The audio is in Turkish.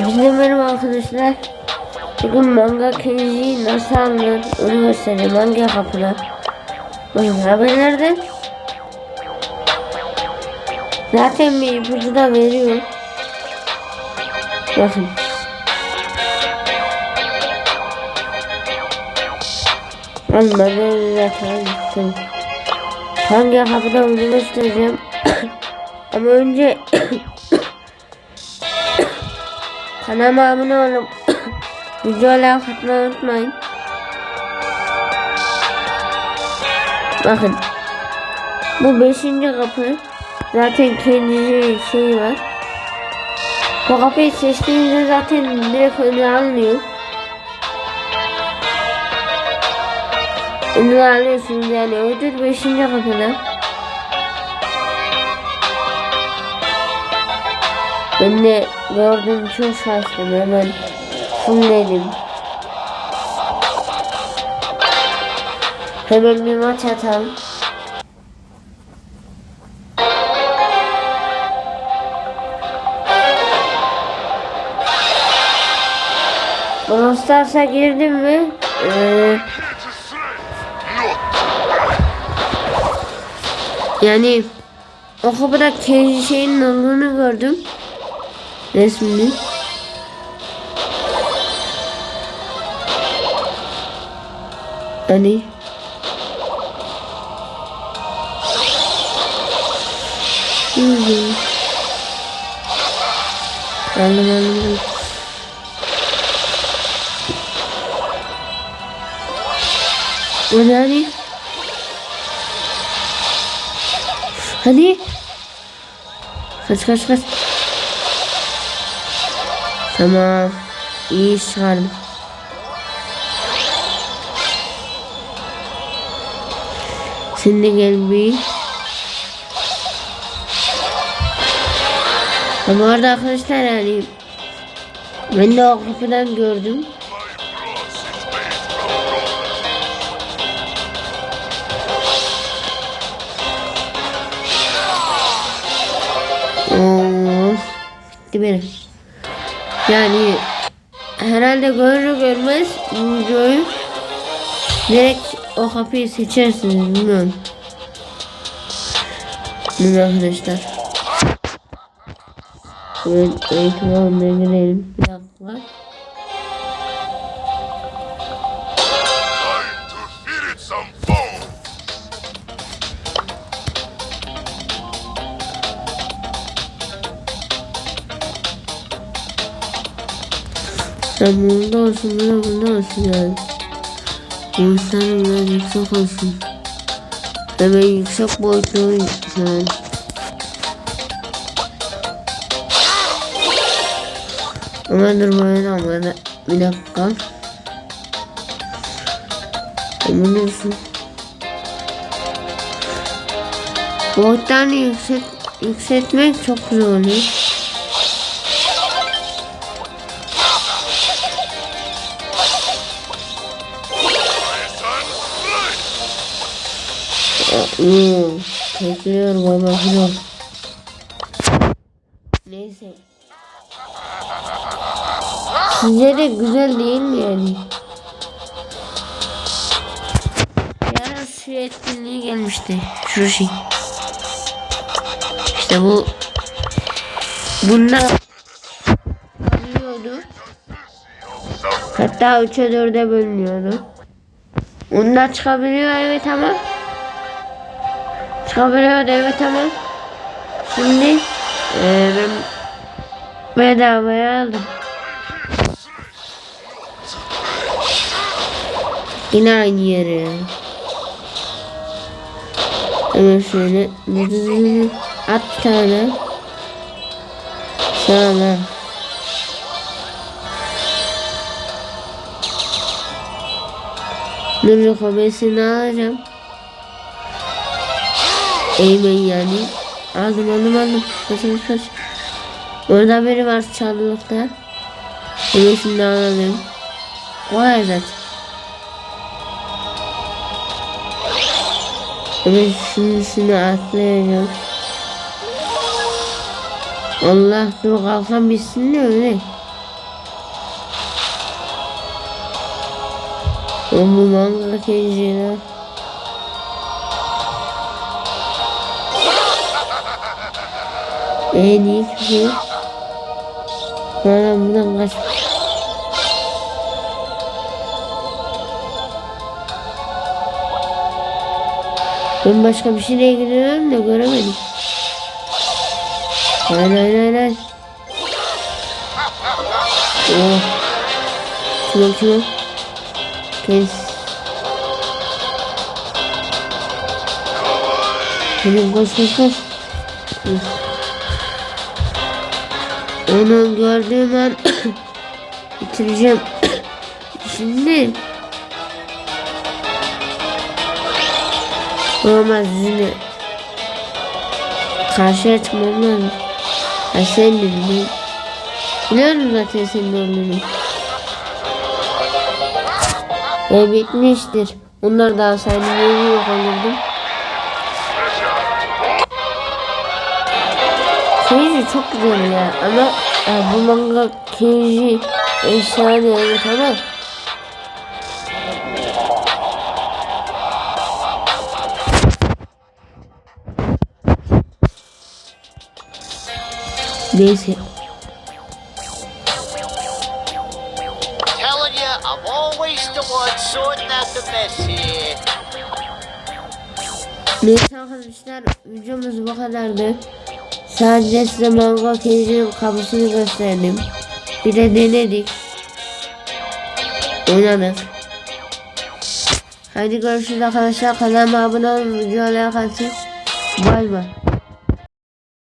Hepinize merhaba arkadaşlar. Bugün manga kenjiyi nasıl alınır onu. Hangi kapıda? Bakın haber nerede? Zaten bir ipucu da veriyor. Bakın. Almadı zaten. Hangi kapıda onu göstereceğim. Ama önce Kanalıma abone olup videoya like atmayı unutmayın. Bakın. Bu beşinci kapı. Zaten kendi şey var. Bu kapıyı seçtiğinizde zaten direkt önüne almıyor. Önüne alıyorsunuz yani ödül beşinci kapıda. Ben de gördüm çok şaştım hemen fullledim. Hemen bir maç atalım. Brawl Stars'a girdim mi? Ee, yani o kapıda kendi şeyin olduğunu gördüm. Resmini. Hani. Aldım aldım. Hadi hadi. Hadi. Kaç kaç kaç. Tamam. İyi iş çıkardım. Şimdi gel bir. Ama orada arkadaşlar yani ben de o kapıdan gördüm. Oo, gitti benim. Yani herhalde görür görmez videoyu direkt o kapıyı seçersiniz bilmiyorum. Bilmiyorum arkadaşlar. Evet, eğitim alanına girelim. Bir dakika. Sen bunda olsun, bunda bunda olsun yani. Göğüslerim biraz yüksek olsun. Hemen yüksek boyutlu yani. Ama dur böyle ama bir dakika. Emin olsun. Boyutlarını yüksek, yükseltmek çok güzel oluyor. Oo, tekliyor baba filan. Neyse. Sizce de güzel değil mi yani? Yarın şu etkinliği gelmişti. Şu şey. İşte bu. Bunlar alıyordu. Hatta 3'e 4'e bölünüyordu. Ondan çıkabiliyor evet ama Çıkabiliyor evet ama Şimdi eee ben bedavaya aldım. Yine aynı yere. Hemen şöyle at bir tane. Sana. Nurcu kobesini alacağım. Eğmen yani. Aldım aldım aldım. Kaç kaç kaç. Orada biri var çalılıkta. Bunu şimdi alalım. Kolay zaten. Evet şimdi şunu atlayacağım. Allah dur kalkan bitsin de öyle. Oğlum mangal keyifli ya. En iyi kişi. Bana buradan kaç. Ben başka bir şeyle ilgileniyorum da göremedim. Hayır hayır hayır. Oh. Kim o? Kes. Benim koş koş koş. Hı. Onu gördüğüm an bitireceğim. Şimdi Olmaz yine karşıya çıkmam lazım. Ha sen de biliyorum. Zaten senin olduğunu. E bitmiştir. Onlar da alsaydı yeni yok olurdum. Keiji çok güzel ya ama e, bu manga Keiji efsane evet ama Neyse. Telling you, I'm always the one sorting out the mess here. Neyse arkadaşlar videomuz bu kadardı. Sadece size manga Keiji'nin kapısını gösterdim. Bir de denedik. Oynadık. Hadi görüşürüz arkadaşlar. Kanalıma abone olun. Videoya like. Bay bay.